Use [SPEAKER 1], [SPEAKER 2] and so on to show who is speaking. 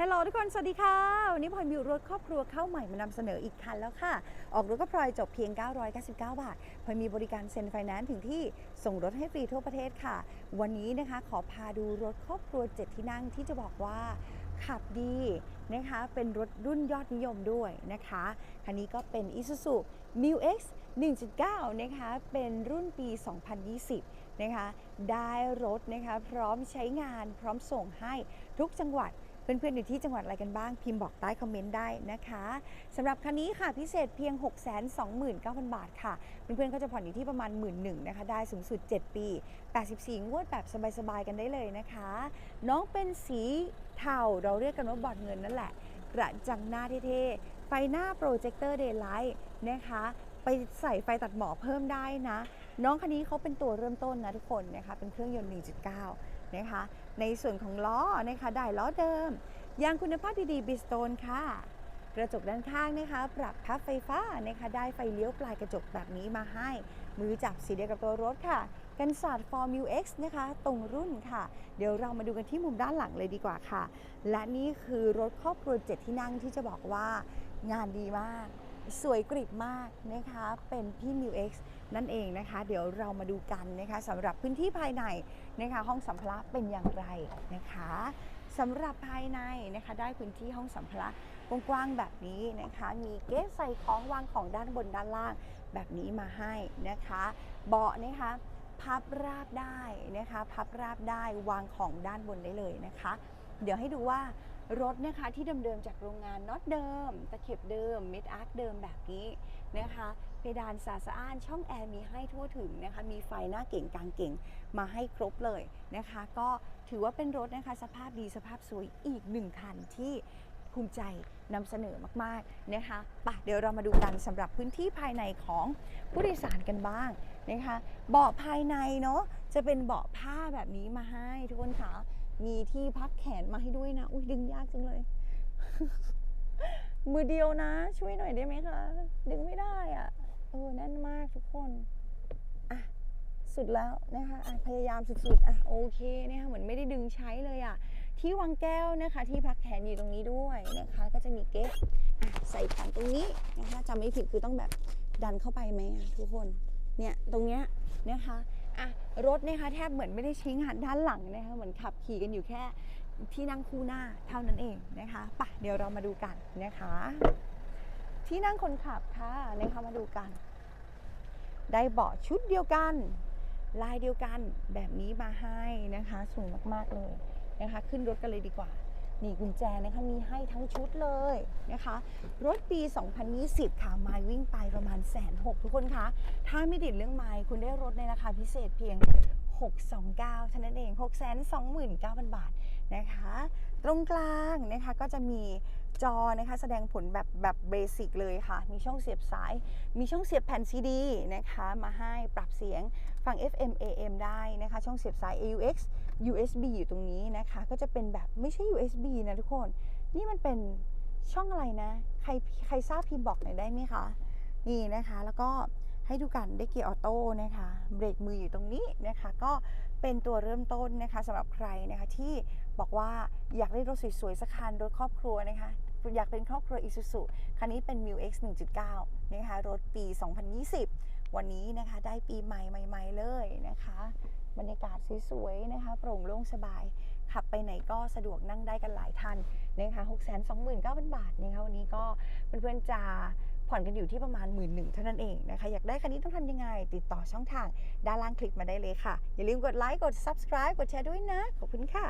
[SPEAKER 1] ฮัลโหลทุกคน สวัสดีค่ะ วันนี้พลอยมีรถครอบครัวเข้าใหม่มานำเสนออีกคันแล้วค่ะ ออกรถก็พลอยจบเพียง 999 บาทพลอยมีบริการเซ็นไฟแนนซ์ถึงที่ส่งรถให้ฟรีทั่วประเทศค่ะ วันนี้นะคะขอพาดูรถครอบครัว 7 ที่นั่งที่จะบอกว่าขับดีนะคะ เป็นรถรุ่นยอดนิยมด้วยนะคะ คันนี้ก็เป็น Isuzu m u X 1.9 นะคะ เป็นรุ่นปี 2020 นะคะ ได้รถนะคะ พร้อมใช้งาน พร้อมส่งให้ทุกจังหวัด เพื่อนๆอยู่ที่จังหวัดอะไรกันบ้างพิมพ์บอกใต้คอมเมนต์ได้นะคะสำหรับคันนี้ค่ะพิเศษเพียง 629,000 บาทค่ะ เพื่อนๆก็จะผ่อนอยู่ที่ประมาณ 1 1ื่นนะคะได้สูงสุด 7 ปี 84 งวดแบบสบายๆกันได้เลยนะคะ น้องเป็นสีเทาเราเรียกกันว่าบอดเงินนั่นแหละ กระจังหน้าเท่ๆไฟหน้าโปรเจคเตอร์เดย์ไลท์นะคะไปใส่ไฟตัดหมอกเพิ่มได้นะ น้องคันนี้เขาเป็นตัวเริ่มต้นนะทุกคนนะคะเป็นเครื่องยนต์ 1.9 นะคะ ในส่วนของล้อนะคะได้ล้อเดิม ยางคุณภาพดีๆบิสโตนค่ะ กระจกด้านข้างนะคะ ปรับพับไฟฟ้านะคะได้ไฟเลี้ยวปลายกระจกแบบนี้มาให้ มือจับสีเดียวกับตัวรถค่ะ กันศาสตร์ Formula X นะคะ ตรงรุ่นค่ะ เดี๋ยวเรามาดูกันที่มุมด้านหลังเลยดีกว่าค่ะ และนี่คือรถครอบครัว 7 ที่นั่งที่จะบอกว่างานดีมาก สวยกริบมากนะคะเป็นพี่ m u X นั่นเองนะคะ เดี๋ยวเรามาดูกันนะคะสำหรับพื้นที่ภายในนะคะห้องสัมภาระเป็นอย่างไรนะคะสำหรับภายในนะคะได้พื้นที่ห้องสัมภาระกว้างๆแบบนี้นะคะ มีเก๊ใส่ของวางของด้านบนด้านล่างแบบนี้มาให้นะคะ เบาะนะคะพับราบได้นะคะ พับราบได้วางของด้านบนได้เลยนะคะ เดี๋ยวให้ดูว่า รถนะคะที่เดิมๆจากโรงงานน็อตเดิม ตะเข็บเดิมเมิดอาร์คเดิมแบบนี้นะคะเพดานสาสะอ้านช่องแอร์มีให้ทั่วถึงนะคะมีไฟหน้าเก่งกลางเก่งมาให้ครบเลยนะคะ ก็ถือว่าเป็นรถนะคะสภาพดีสภาพสวยอีกหนึ่งคันที่ภูมิใจนำเสนอมากๆนะคะปะเดี๋ยวเรามาดูกันสำหรับพื้นที่ภายในของผู้โดยสารกันบ้างนะคะ เบาะภายในเนาะจะเป็นเบาะผ้าแบบนี้มาให้ทุกคนคะ มีที่พักแขนมาให้ด้วยนะ อุ้ยดึงยากจังเลย มือเดียวนะ ช่วยหน่อยได้ไหมคะ ดึงไม่ได้อะ่ะเออแน่นมากทุกคน อะ สุดแล้วนะคะอะพยายามสุดๆ อะ โอเคนะคะเหมือนไม่ได้ดึงใช้เลยอะ ที่วางแก้วนะคะ ที่พักแขนอยู่ตรงนี้ด้วยนะคะ ก็จะมีเก๊ะอะใส่ของตรงนี้นะคะจำไม่ผิดคือต้องแบบดันเข้าไปไหมอะทุกคน เนี่ย ตรงเนี้ยนะคะ อะรถนะคะแทบเหมือนไม่ได้ช้งานด้านหลังนะคะเหมือนขับขี่กันอยู่แค่ที่นั่งคู่หน้าเท่านั้นเองนะคะปะเดี๋ยวเรามาดูกันนะคะ ที่นั่งคนขับค่ะนะคะมาดูกัน ได้เบาะชุดเดียวกัน ลายเดียวกันแบบนี้มาให้นะคะสวยมากๆเลยนะคะ ขึ้นรถกันเลยดีกว่า นี่กุญแจนะคะมีให้ทั้งชุดเลยนะคะ รถปี 2020 ค่ะไมวิ่งไปประมาณแสนหกทุกคนคะถ้าไม่ติดเรื่องไมล์คุณได้รถในราคาพิเศษเพียง 629เท่านั้นเอง 629,000 บาทนะคะ ตรงกลางนะคะก็จะมีจอนะคะแสดงผลแบบแบบเบสิกเลยค่ะ มีช่องเสียบสาย มีช่องเสียบแผ่นซีดีนะคะมาให้ปรับเสียงฟัง FM AM ได้นะคะ ช่องเสียบสาย AUX USB อยู่ตรงนี้นะคะ ก็จะเป็นแบบไม่ใช่ USB นะทุกคน นี่มันเป็นช่องอะไรนะ ใครใครทราบพิมพ์บอกหน่อยได้ไหมคะ นี่นะคะแล้วก็ ให้ดูกันได้เกียร์ออโต้นะคะเบรกมืออยู่ตรงนี้นะคะ ก็เป็นตัวเริ่มต้นนะคะสำหรับใครนะคะที่บอกว่าอยากได้รถสวยๆสักคันรถครอบครัวนะคะอยากเป็นครอบครัว Isuzu คันนี้เป็น m u X 1.9 นะคะรถปี 2020 วันนี้นะคะได้ปีใหม่ใหม่ ๆ เลยนะคะ บรรยากาศสวยๆนะคะโปร่งโล่งสบาย ขับไปไหนก็สะดวกนั่งได้กันหลายท่านนะคะ629,000 บาทนะคะวันนี้ก็เพื่อนๆจะ ผ่อนกันอยู่ที่ประมาณ 1 1ื่นเท่านั้นเองนะคะ อยากได้คันนี้ต้องทำยังไง ติดต่อช่องทางด้านล่างคลิกมาได้เลยค่ะ อย่าลืมกดไลค์กด subscribe กดแชร์ด้วยนะ ขอบคุณค่ะ